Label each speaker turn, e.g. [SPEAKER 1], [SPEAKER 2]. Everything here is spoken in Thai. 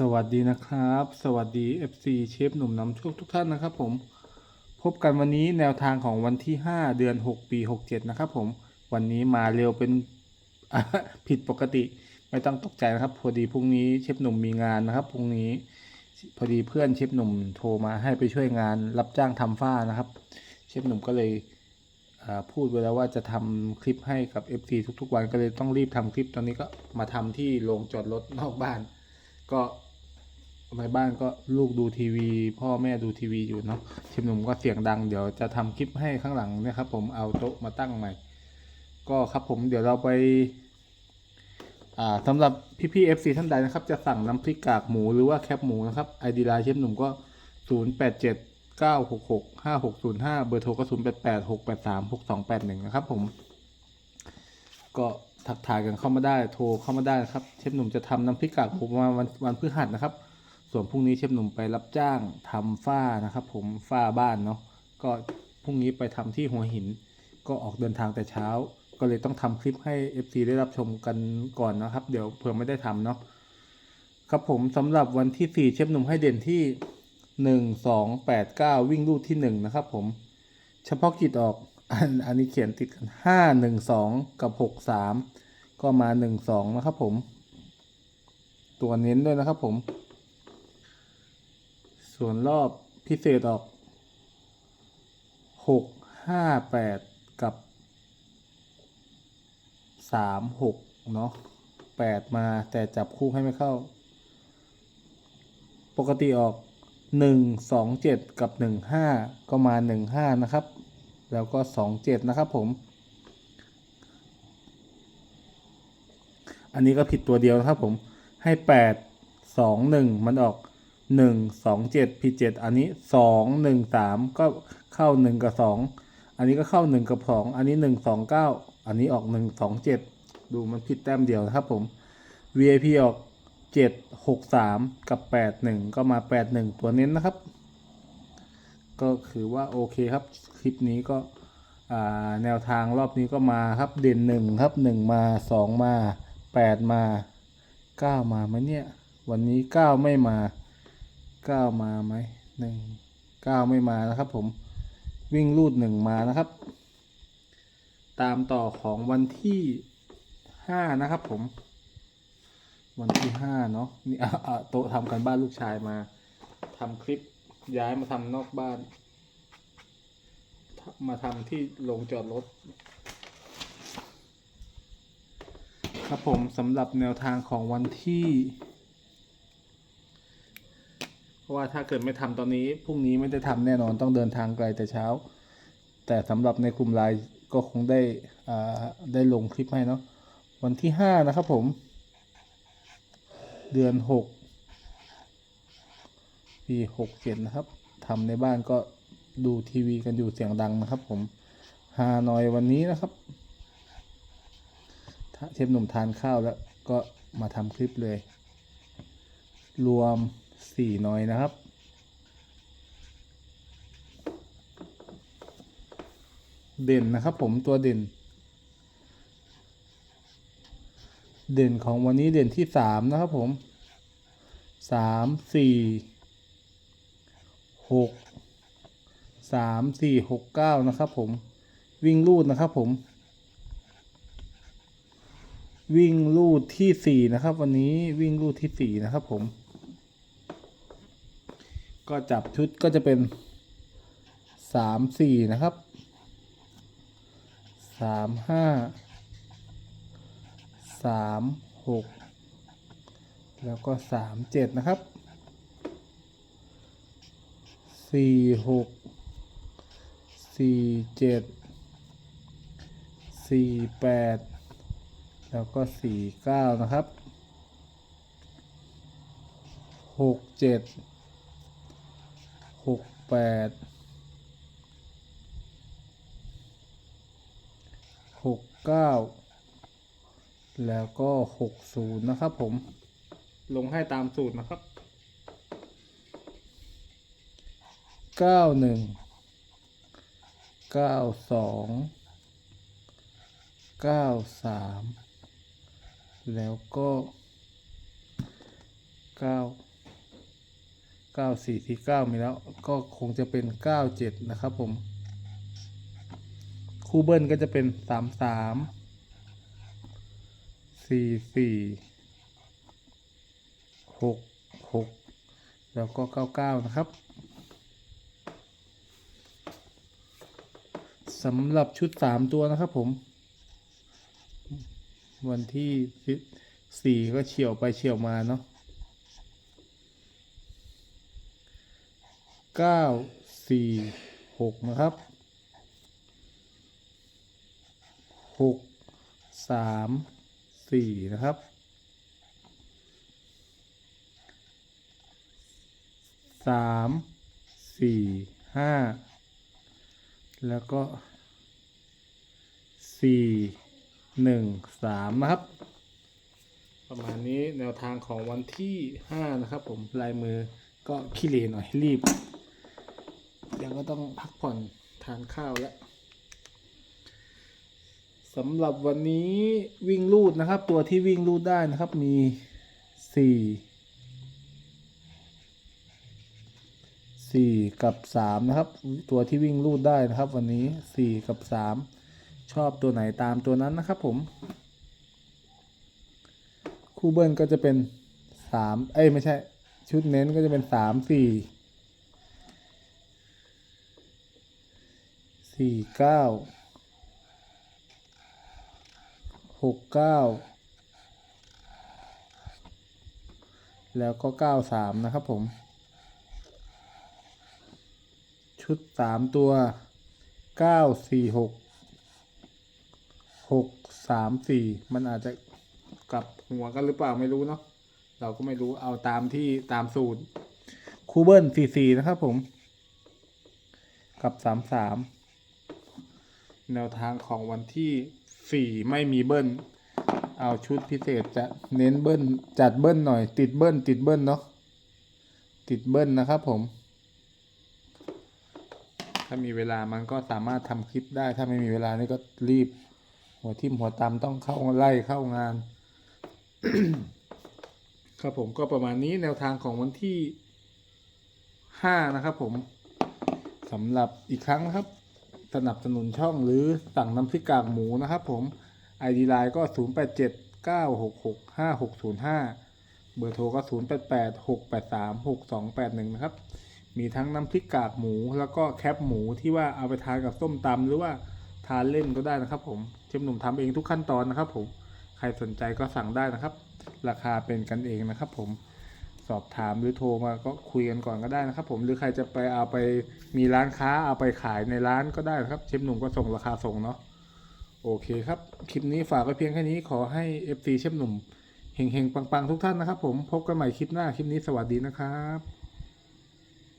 [SPEAKER 1] สวัสดีนะครับ สวัสดี FC เชฟหนุ่มนำโชคทุกท่านนะครับผม พบกันวันนี้แนวทางของวันที่ 5 เดือน 6 ปี 67 นะครับผม วันนี้มาเร็วเป็นผิดปกติ ไม่ต้องตกใจนะครับ พอดีพรุ่งนี้เชฟหนุ่มมีงานนะครับ พรุ่งนี้ พอดีเพื่อนเชฟหนุ่มโทรมาให้ไปช่วยงานรับจ้างทำฝ้านะครับ เชฟหนุ่มก็เลยพูดไว้แล้วว่าจะทำคลิปให้กับ FC ทุกๆ วันก็เลยต้องรีบทำคลิปตอนนี้ก็มาทำที่โรงจอดรถนอกบ้าน ก็ ในบ้านก็ลูกดูทีวี พ่อแม่ดูทีวีอยู่เนาะเชฟหนุ่มก็เสียงดังเดี๋ยวจะทำคลิปให้ข้างหลังนะครับผมเอาโต๊ะมาตั้งใหม่ ก็ครับผมเดี๋ยวเราไปอ่าสำหรับพี่ๆ FC ท่านใดนะครับ จะสั่งน้ำพริกกากหมูหรือว่าแคบหมูนะครับไอดีไลน์เชฟหนุ่มก็ 0 8 7 9 6 6 5 6 0 5 เบอร์โทรก็ 0 8 8 6 8 3 6 2 8 1 นะครับผม ก็ทักทายกันเข้ามาได้โทรเข้ามาได้นะครับ เชฟหนุ่มจะทำน้ำพริกกากหมูมาวันวันพฤหัสนะครับ ส่วนพรุ่งนี้เชฟหนุ่มไปรับจ้างทำฝ้านะครับ ผมฝ้าบ้านเนาะก็พรุ่งนี้ไปทำที่หัวหิน ก็ออกเดินทางแต่เช้า ก็เลยต้องทำคลิปให้ FC ได้รับชมกันก่อนนะครับ เดี๋ยวเผื่อไม่ได้ทำเนาะครับผมสำหรับวันที่4เชฟหนุ่มให้เด่นที่1 2 8 9วิ่งลูดที่1นะครับผมเฉพาะกิจออกอันอันนี้เขียนติดกัน5 1 2กับ6 3ก็มา1 2นะครับผม ตัวเน้นด้วยนะครับผม ส่วนรอบพิเศษออก 6 5 8 กับ 3 6 เนาะ8 มาแต่จับคู่ให้ไม่เข้า ปกติออก 1 2 7 กับ 1 5 ก็มา 1 5 นะครับ แล้วก็ 2 7 นะครับผม อันนี้ก็ผิดตัวเดียวนะครับผมให้ 8 2 1 มันออก 1 2 7ผิด7อันนี้ 2 1 3 ก็เข้า 1 กับ 2 อันนี้ก็เข้า 1 กับ 2 อันนี้ 1 2 9 อันนี้ออก 1 2 7 ดูมันผิดแต้มเดียวนะครับผม VIP ออก 7 6 3 กับ 8 1 ก็มา 8 1 ตัวเน้นนะครับ ก็คือว่าโอเคครับ คลิปนี้ก็แนวทางรอบนี้ก็มาครับเด่น1ครับ1มา2มา8มา9มาไหมเนี่ย วันนี้9ไม่มา 9มาไหม1 9ไม่มานะครับผมวิ่งรูด1มานะครับ ตามต่อของวันที่5นะครับผม วันที่ห้าเนาะนี่อะอะโตทำกันบ้านลูกชายมาทำคลิปย้ายมาทำนอกบ้าน มาทำที่โรงจอดรถครับผมสำหรับแนวทางของวันที่ ว่าถ้าเกิดไม่ทำตอนนี้พรุ่งนี้ไม่ได้ทำแน่นอนต้องเดินทางไกลแต่เช้า แต่สำหรับในกลุ่มไลน์ก็คงได้อ่าได้ลงคลิปให้เนาะวันที่ห้านะครับผม เดือนหกปีหกเจ็ดนะครับทำในบ้านก็ดูทีวีกันอยู่เสียงดังนะครับ ผมฮานอยวันนี้นะครับเชฟหนุ่มทานข้าวแล้วก็มาทำคลิปเลย รวม สี่นอยนะครับ เด่นนะครับผมตัวเด่น เด่นของวันนี้เด่นที่สามนะครับผมสามสี่หกสามสี่หกเก้านะครับผมวิ่งลูดนะครับผม วิ่งลูดที่สี่นะครับ วันนี้วิ่งลูดที่สี่นะครับผม ก็จับชุดก็จะเป็นสามสี่นะครับสามห้าสามหกแล้วก็สามเจ็ดนะครับสี่หกสี่เจ็ดสี่แปดแล้วก็สี่เก้านะครับหกเจ็ด หกแปดหกเก้าแล้วก็หกศูนย์นะครับผมลงให้ตามสูตรนะครับเก้าหนึ่งเก้าสองเก้าสามแล้วก็เก้า เก้าสี่ที่เก้ามีแล้วก็คงจะเป็นเก้าเจ็ดนะครับผม คู่เบิ้ลก็จะเป็นสามสามสี่สี่หกหกแล้วก็เก้าเก้านะครับสำหรับชุดสามตัวนะครับผม วันที่สี่ก็เฉียวไปเฉียวมาเนาะ เก้าสี่หกนะครับหกสามสี่นะครับสามสี่ห้าแล้วก็สี่หนึ่งสามนะครับ ประมาณนี้แนวทางของวันที่ห้านะครับผมลายมือก็ขี้เหร่หน่อยรีบ ก็ต้องพักผ่อนทานข้าวแล้วสำหรับวันนี้วิ่งลูดนะครับ ตัวที่วิ่งลูดได้นะครับมีสี่สี่กับสามนะครับ ตัวที่วิ่งลูดได้นะครับ วันนี้สี่กับสามชอบตัวไหนตามตัวนั้นนะครับผม คู่เบิ้ลก็จะเป็นสามเอ้ยไม่ใช่ ชุดเน้นก็จะเป็นสามสี่ สี่เก้าหกเก้าแล้วก็เก้าสามนะครับผม ชุดสามตัวเก้าสี่หกหกสามสี่มันอาจจะกลับหัวกันหรือเปล่าไม่รู้เนาะเราก็ไม่รู้เอาตามที่ตามสูตรคูเบิลสี่สี่นะครับผม กับสามสาม แนวทางของวันที่สี่ไม่มีเบิ้ล เอาชุดพิเศษจะเน้นเบิ้ล จัดเบิ้ลหน่อย ติดเบิ้ล ติดเบิ้ลเนาะ ติดเบิ้ลนะครับผม ถ้ามีเวลามันก็สามารถทำคลิปได้ ถ้าไม่มีเวลานี่ก็รีบ หัวทิ่มหัวตำต้องเข้าไล่เข้างาน ครับผมก็ประมาณนี้แนวทางของวันที่ห้านะครับผมสำหรับอีกครั้งนะครับ สนับสนุนช่องหรือสั่งน้ำพริกกากหมูนะครับผม ID ไลน์ก็ 0 8 7 9 6 6 5 6 0 5 เบอร์โทรก็ 0 8 8 6 8 3 6 2 8 1 นะครับ มีทั้งน้ำพริกกากหมูแล้วก็แคปหมูที่ว่าเอาไปทานกับส้มตำหรือว่าทานเล่นก็ได้นะครับผมเชฟหนุ่มทำเองทุกขั้นตอนนะครับผม ใครสนใจก็สั่งได้นะครับ ราคาเป็นกันเองนะครับผม สอบถามหรือโทรมาก็คุยกันก่อนก็ได้นะครับผมหรือใครจะไปเอาไปมีร้านค้าเอาไปขายในร้านก็ได้นะครับ เชฟหนุ่มก็ส่งราคาส่งเนาะโอเคครับ คลิปนี้ฝากไว้เพียงแค่นี้ขอให้ FC เชฟหนุ่มเฮงๆ ปังๆ ทุกท่านนะครับผมพบกันใหม่คลิปหน้าคลิปนี้สวัสดีนะครับ